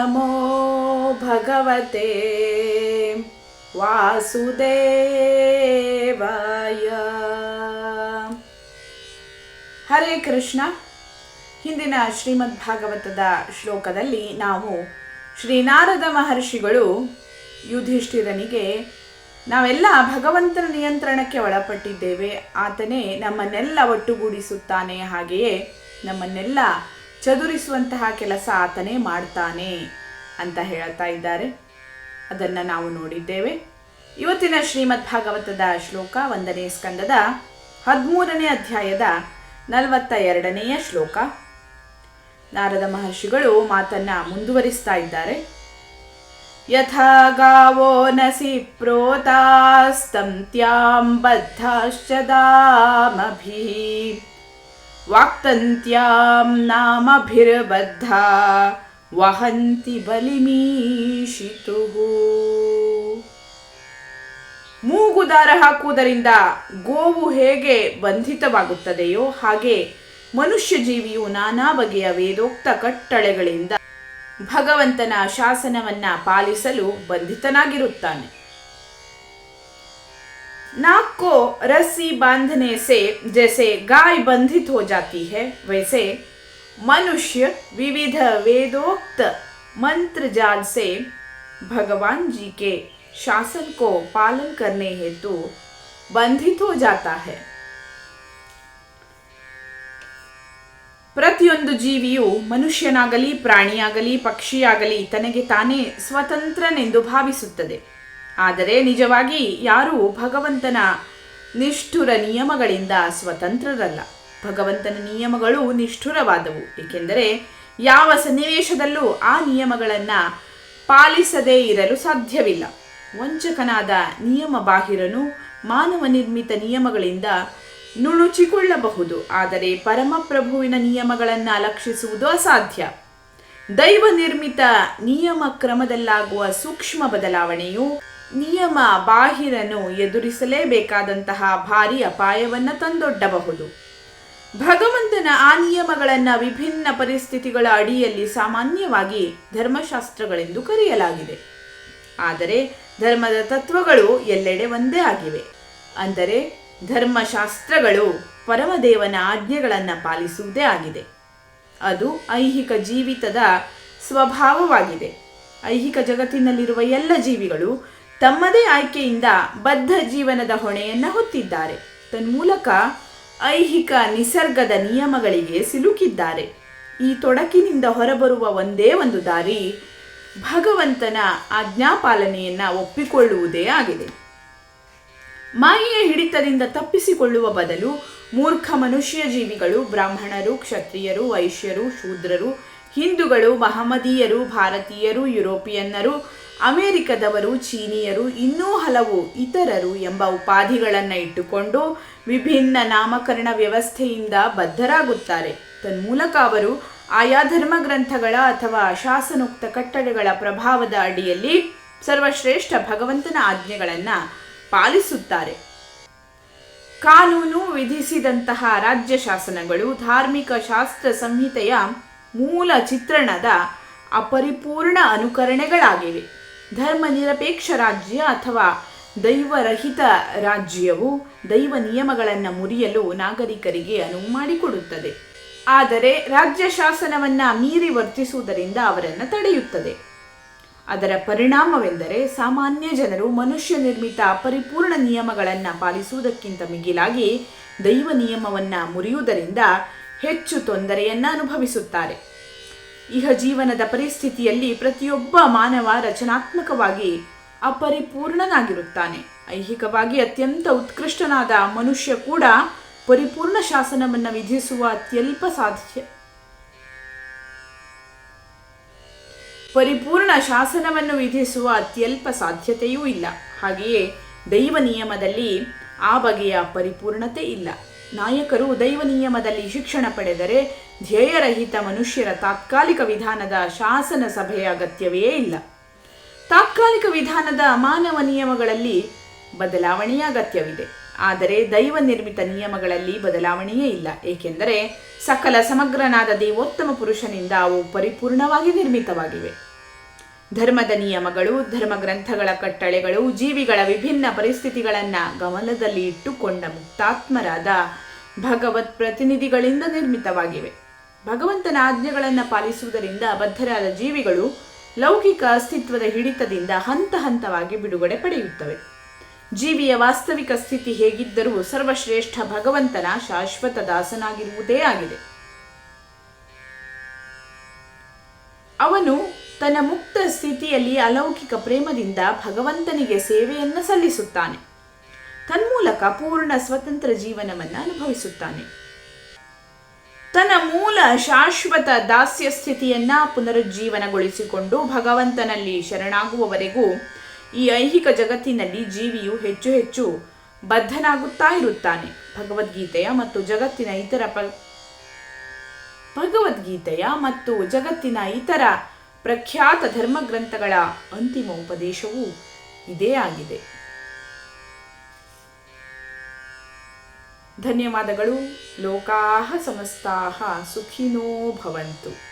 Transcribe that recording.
ನಮೋ ಭಗವತೆ ವಾಸುದೇವಾಯ ಹರೇ ಕೃಷ್ಣ ಹಿಂದಿನ ಶ್ರೀಮದ್ ಭಾಗವತದ ಶ್ಲೋಕದಲ್ಲಿ ನಾವು ಶ್ರೀನಾರದ ಮಹರ್ಷಿಗಳು ಯುಧಿಷ್ಠಿರನಿಗೆ, ನಾವೆಲ್ಲ ಭಗವಂತನ ನಿಯಂತ್ರಣಕ್ಕೆ ಒಳಪಟ್ಟಿದ್ದೇವೆ. ಆತನೇ ನಮ್ಮನ್ನೆಲ್ಲ ಒಟ್ಟುಗೂಡಿಸುತ್ತಾನೆ. ಹಾಗೆಯೇ ನಮ್ಮನ್ನೆಲ್ಲ ಚದುರಿಸುವಂತಹ ಕೆಲಸ ಆತನೇ ಮಾಡ್ತಾನೆ ಅಂತ ಹೇಳ್ತಾ ಇದ್ದಾರೆ. ಅದನ್ನು ನಾವು ನೋಡಿದ್ದೇವೆ. ಇವತ್ತಿನ ಶ್ರೀಮದ್ ಭಾಗವತದ ಶ್ಲೋಕ ಒಂದನೇ ಸ್ಕಂದದ ಹದಿಮೂರನೇ ಅಧ್ಯಾಯದ ನಲವತ್ತ ಎರಡನೆಯ ಶ್ಲೋಕ. ನಾರದ ಮಹರ್ಷಿಗಳು ಮಾತನ್ನ ಮುಂದುವರಿಸ್ತಾ ಇದ್ದಾರೆ. ಯಥಾ ಗಾವೋ ನಸಿ ಪ್ರೋತಾಸ್ತಂತ್ಯಾಂ ಬದ್ಧಾಶ್ಚ ವಾಕ್ತಂತ್ಯಾಂ ನಾಮಭಿರ್ಬದ್ಧ, ವಹಂತಿ ಬಲಿಮೀಶಿತು ಮೂಗುದಾರ ಹಾಕುವುದರಿಂದ ಗೋವು ಹೇಗೆ ಬಂಧಿತವಾಗುತ್ತದೆಯೋ ಹಾಗೆ ಮನುಷ್ಯ ಜೀವಿಯು ನಾನಾ ಬಗೆಯ ವೇದೋಕ್ತ ಕಟ್ಟಳೆಗಳಿಂದ ಭಗವಂತನ ಶಾಸನವನ್ನ ಪಾಲಿಸಲು ಬಂಧಿತನಾಗಿರುತ್ತಾನೆ. नाक को रस्सी बांधने से जैसे गाय बंधित हो जाती है वैसे मनुष्य विविध वेदोक्त मंत्र जाल से भगवान जी के शासन को पालन करने हेतु बंधित हो जाता है ಪ್ರತಿಯೊಂದು ಜೀವಿಯು ಮನುಷ್ಯನಾಗಲಿ ಪ್ರಾಣಿಯಾಗಲಿ ಪಕ್ಷಿಯಾಗಲಿ ತನಗೆ ತಾನೇ ಸ್ವತಂತ್ರನೆಂದು ಭಾವಿಸುತ್ತದೆ ಆದರೆ ನಿಜವಾಗಿ ಯಾರೂ ಭಗವಂತನ ನಿಷ್ಠುರ ನಿಯಮಗಳಿಂದ ಸ್ವತಂತ್ರರಲ್ಲ. ಭಗವಂತನ ನಿಯಮಗಳು ನಿಷ್ಠುರವಾದವು. ಏಕೆಂದರೆ ಯಾವ ಸನ್ನಿವೇಶದಲ್ಲೂ ಆ ನಿಯಮಗಳನ್ನು ಪಾಲಿಸದೇ ಇರಲು ಸಾಧ್ಯವಿಲ್ಲ. ವಂಚಕನಾದ ನಿಯಮ ಬಾಹಿರನು ಮಾನವ ನಿರ್ಮಿತ ನಿಯಮಗಳಿಂದ ನುಣುಚಿಕೊಳ್ಳಬಹುದು. ಆದರೆ ಪರಮಪ್ರಭುವಿನ ನಿಯಮಗಳನ್ನು ಲಕ್ಷಿಸುವುದು ಅಸಾಧ್ಯ. ದೈವ ನಿರ್ಮಿತ ನಿಯಮ ಕ್ರಮದಲ್ಲಾಗುವ ಸೂಕ್ಷ್ಮ ಬದಲಾವಣೆಯು ನಿಯಮ ಬಾಹಿರನು ಎದುರಿಸಲೇಬೇಕಾದಂತಹ ಭಾರಿ ಅಪಾಯವನ್ನು ತಂದೊಡ್ಡಬಹುದು. ಭಗವಂತನ ಆ ನಿಯಮಗಳನ್ನು ವಿಭಿನ್ನ ಪರಿಸ್ಥಿತಿಗಳ ಅಡಿಯಲ್ಲಿ ಸಾಮಾನ್ಯವಾಗಿ ಧರ್ಮಶಾಸ್ತ್ರಗಳೆಂದು ಕರೆಯಲಾಗಿದೆ. ಆದರೆ ಧರ್ಮದ ತತ್ವಗಳು ಎಲ್ಲೆಡೆ ಒಂದೇ ಆಗಿವೆ. ಅಂದರೆ ಧರ್ಮಶಾಸ್ತ್ರಗಳು ಪರಮದೇವನ ಆಜ್ಞೆಗಳನ್ನು ಪಾಲಿಸುವುದೇ ಆಗಿದೆ. ಅದು ಐಹಿಕ ಜೀವಿತದ ಸ್ವಭಾವವಾಗಿದೆ. ಐಹಿಕ ಜಗತ್ತಿನಲ್ಲಿರುವ ಎಲ್ಲ ಜೀವಿಗಳು ತಮ್ಮದೇ ಆಯ್ಕೆಯಿಂದ ಬದ್ಧ ಜೀವನದ ಹೊಣೆಯನ್ನು ಹೊತ್ತಿದ್ದಾರೆ. ತನ್ಮೂಲಕ ಐಹಿಕ ನಿಸರ್ಗದ ನಿಯಮಗಳಿಗೆ ಸಿಲುಕಿದ್ದಾರೆ. ಈ ತೊಡಕಿನಿಂದ ಹೊರಬರುವ ಒಂದೇ ಒಂದು ದಾರಿ ಭಗವಂತನ ಆಜ್ಞಾಪಾಲನೆಯನ್ನ ಒಪ್ಪಿಕೊಳ್ಳುವುದೇ ಆಗಿದೆ. ಮಾಯೆಯ ಹಿಡಿತದಿಂದ ತಪ್ಪಿಸಿಕೊಳ್ಳುವ ಬದಲು ಮೂರ್ಖ ಮನುಷ್ಯ ಜೀವಿಗಳು, ಬ್ರಾಹ್ಮಣರು, ಕ್ಷತ್ರಿಯರು, ವೈಶ್ಯರು, ಶೂದ್ರರು, ಹಿಂದೂಗಳು, ಮಹಮ್ಮದೀಯರು, ಭಾರತೀಯರು, ಯುರೋಪಿಯನ್ನರು ಅಮೆರಿಕದವರು, ಚೀನಿಯರು, ಇನ್ನೂ ಹಲವು ಇತರರು ಎಂಬ ಉಪಾಧಿಗಳನ್ನು ಇಟ್ಟುಕೊಂಡು ವಿಭಿನ್ನ ನಾಮಕರಣ ವ್ಯವಸ್ಥೆಯಿಂದ ಬದ್ಧರಾಗುತ್ತಾರೆ. ತನ್ಮೂಲಕ ಅವರು ಆಯಾ ಧರ್ಮ ಗ್ರಂಥಗಳ ಅಥವಾ ಶಾಸನೋಕ್ತ ಕಟ್ಟಡಗಳ ಪ್ರಭಾವದ ಅಡಿಯಲ್ಲಿ ಸರ್ವಶ್ರೇಷ್ಠ ಭಗವಂತನ ಆಜ್ಞೆಗಳನ್ನು ಪಾಲಿಸುತ್ತಾರೆ. ಕಾನೂನು ವಿಧಿಸಿದಂತಹ ರಾಜ್ಯ ಶಾಸನಗಳು ಧಾರ್ಮಿಕ ಶಾಸ್ತ್ರ ಸಂಹಿತೆಯ ಮೂಲ ಚಿತ್ರಣದ ಅಪರಿಪೂರ್ಣ ಅನುಕರಣೆಗಳಾಗಿವೆ. ಧರ್ಮ ನಿರಪೇಕ್ಷ ರಾಜ್ಯ ಅಥವಾ ದೈವರಹಿತ ರಾಜ್ಯವು ದೈವ ನಿಯಮಗಳನ್ನು ಮುರಿಯಲು ನಾಗರಿಕರಿಗೆ ಅನುವು ಮಾಡಿಕೊಡುತ್ತದೆ. ಆದರೆ ರಾಜ್ಯ ಶಾಸನವನ್ನು ಮೀರಿ ವರ್ತಿಸುವುದರಿಂದ ಅವರನ್ನು ತಡೆಯುತ್ತದೆ. ಅದರ ಪರಿಣಾಮವೆಂದರೆ ಸಾಮಾನ್ಯ ಜನರು ಮನುಷ್ಯ ನಿರ್ಮಿತ ಪರಿಪೂರ್ಣ ನಿಯಮಗಳನ್ನು ಪಾಲಿಸುವುದಕ್ಕಿಂತ ಮಿಗಿಲಾಗಿ ದೈವ ನಿಯಮವನ್ನು ಮುರಿಯುವುದರಿಂದ ಹೆಚ್ಚು ತೊಂದರೆಯನ್ನು ಅನುಭವಿಸುತ್ತಾರೆ. ಇಹ ಜೀವನದ ಪರಿಸ್ಥಿತಿಯಲ್ಲಿ ಪ್ರತಿಯೊಬ್ಬ ಮಾನವ ರಚನಾತ್ಮಕವಾಗಿ ಅಪರಿಪೂರ್ಣನಾಗಿರುತ್ತಾನೆ. ಐಹಿಕವಾಗಿ ಅತ್ಯಂತ ಉತ್ಕೃಷ್ಟನಾದ ಮನುಷ್ಯ ಕೂಡ ಪರಿಪೂರ್ಣ ಶಾಸನವನ್ನು ವಿಧಿಸುವ ಅತ್ಯಲ್ಪ ಸಾಧ್ಯ. ಪರಿಪೂರ್ಣ ಶಾಸನವನ್ನು ವಿಧಿಸುವ ಅತ್ಯಲ್ಪ ಸಾಧ್ಯತೆಯೂ ಇಲ್ಲ. ಹಾಗೆಯೇ ದೈವ ನಿಯಮದಲ್ಲಿ ಆ ಬಗೆಯ ಪರಿಪೂರ್ಣತೆ ಇಲ್ಲ. ನಾಯಕರು ದೈವ ನಿಯಮದಲ್ಲಿ ಶಿಕ್ಷಣ ಪಡೆದರೆ ಧ್ಯೇಯರಹಿತ ಮನುಷ್ಯರ ತಾತ್ಕಾಲಿಕ ವಿಧಾನದ ಶಾಸನ ಸಭೆಯ ಅಗತ್ಯವೇ ಇಲ್ಲ. ತಾತ್ಕಾಲಿಕ ವಿಧಾನದ ಮಾನವ ನಿಯಮಗಳಲ್ಲಿ ಬದಲಾವಣೆಯ ಅಗತ್ಯವಿದೆ. ಆದರೆ ದೈವ ನಿರ್ಮಿತ ನಿಯಮಗಳಲ್ಲಿ ಬದಲಾವಣೆಯೇ ಇಲ್ಲ. ಏಕೆಂದರೆ ಸಕಲ ಸಮಗ್ರನಾದ ದೇವೋತ್ತಮ ಪುರುಷನಿಂದ ಅವು ಪರಿಪೂರ್ಣವಾಗಿ ನಿರ್ಮಿತವಾಗಿವೆ. ಧರ್ಮದ ನಿಯಮಗಳು, ಧರ್ಮ ಗ್ರಂಥಗಳ ಕಟ್ಟಳೆಗಳು, ಜೀವಿಗಳ ವಿಭಿನ್ನ ಪರಿಸ್ಥಿತಿಗಳನ್ನು ಗಮನದಲ್ಲಿ ಇಟ್ಟುಕೊಂಡ ಮುಕ್ತಾತ್ಮರಾದ ಭಗವತ್ ಪ್ರತಿನಿಧಿಗಳಿಂದ ನಿರ್ಮಿತವಾಗಿವೆ. ಭಗವಂತನ ಆಜ್ಞೆಗಳನ್ನು ಪಾಲಿಸುವುದರಿಂದ ಬದ್ಧರಾದ ಜೀವಿಗಳು ಲೌಕಿಕ ಅಸ್ತಿತ್ವದ ಹಿಡಿತದಿಂದ ಹಂತ ಹಂತವಾಗಿ ಬಿಡುಗಡೆ ಪಡೆಯುತ್ತವೆ. ಜೀವಿಯ ವಾಸ್ತವಿಕ ಸ್ಥಿತಿ ಹೇಗಿದ್ದರೂ ಸರ್ವಶ್ರೇಷ್ಠ ಭಗವಂತನ ಶಾಶ್ವತ ದಾಸನಾಗಿರುವುದೇ ಆಗಿದೆ. ಅವನು ತನ್ನ ಮುಕ್ತ ಸ್ಥಿತಿಯಲ್ಲಿ ಅಲೌಕಿಕ ಪ್ರೇಮದಿಂದ ಭಗವಂತನಿಗೆ ಸೇವೆಯನ್ನು ಸಲ್ಲಿಸುತ್ತಾನೆ. ತನ್ಮೂಲಕ ಪೂರ್ಣ ಸ್ವತಂತ್ರ ಜೀವನವನ್ನು ಅನುಭವಿಸುತ್ತಾನೆ. ತನ್ನ ಮೂಲ ಶಾಶ್ವತ ದಾಸ್ಯ ಸ್ಥಿತಿಯನ್ನ ಪುನರುಜ್ಜೀವನಗೊಳಿಸಿಕೊಂಡು ಭಗವಂತನಲ್ಲಿ ಶರಣಾಗುವವರೆಗೂ ಈ ಐಹಿಕ ಜಗತ್ತಿನಲ್ಲಿ ಜೀವಿಯು ಹೆಚ್ಚು ಹೆಚ್ಚು ಬದ್ಧನಾಗುತ್ತಾ ಇರುತ್ತಾನೆ. ಭಗವದ್ಗೀತೆಯ ಮತ್ತು ಜಗತ್ತಿನ ಇತರ ಪ, ಭಗವದ್ಗೀತೆಯ ಮತ್ತು ಜಗತ್ತಿನ ಇತರ ಪ್ರಖ್ಯಾತ ಧರ್ಮಗ್ರಂಥಗಳ ಅಂತಿಮ ಉಪದೇಶವೂ ಇದೇ ಆಗಿದೆ. ಧನ್ಯವಾದಗಳು. ಲೋಕಾಹ ಸಮಸ್ತಾಹ ಸುಖಿನೋ ಭವಂತು.